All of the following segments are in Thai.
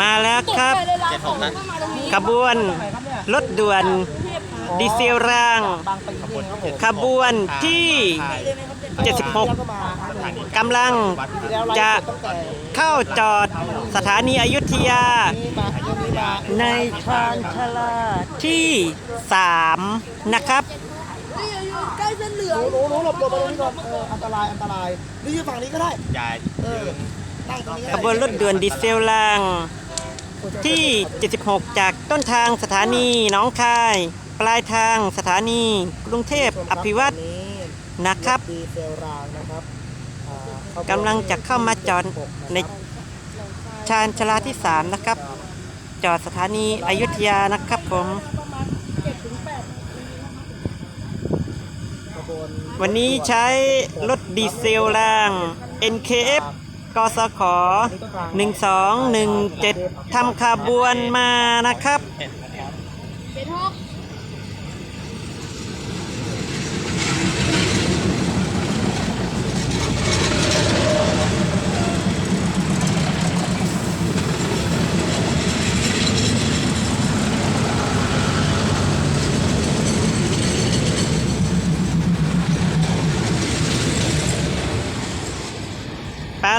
มาแล้วครับเจ็ดหกนะขบวนรถด่วนดีเซลราง ขบวนที่ 76กำลังจะเข้าจอดสถานีอยุธยา ในชานชาลาที่ 3 นะครับนี่อยู่ใกล้เส้นเหลืองหนูหนูหลบหลบมาตรงนี้ก่อนเอออันตรายอันตรายนี่อยู่ฝั่งนี้ก็ได้อย่าเออนั่งตรงนี้ ขบวนรถด่วนดีเซลราง ที่ 76 จากต้นทางสถานีหนองคาย ปลายทางสถานีกรุงเทพอภิวัตรนี้นะครับดีเซลรางนะครับอ่ากำลังจะเข้ามาจอดในชานชาลาที่ 3 นะครับ จอดสถานีอยุธยานะครับผมประมาณเจ็ดถึงแปดขบวนวันนี้ใช้รถดีเซลราง NKF กสข1217ทำขบวนมานะครับ เจ็ดหก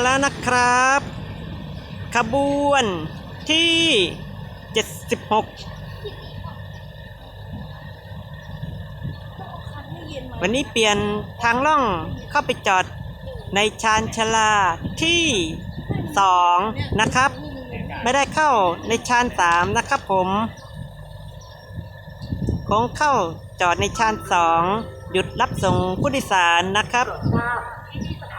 แล้วนะครับ ขบวนที่ 76 วันนี้เปลี่ยนทางล่องเข้าไปจอดในชานชลาที่ 2 นะครับ ไม่ได้เข้าในชาน 3 นะครับผมคงเข้าจอดในชาน 2 หยุดรับส่งผู้โดยสารนะครับ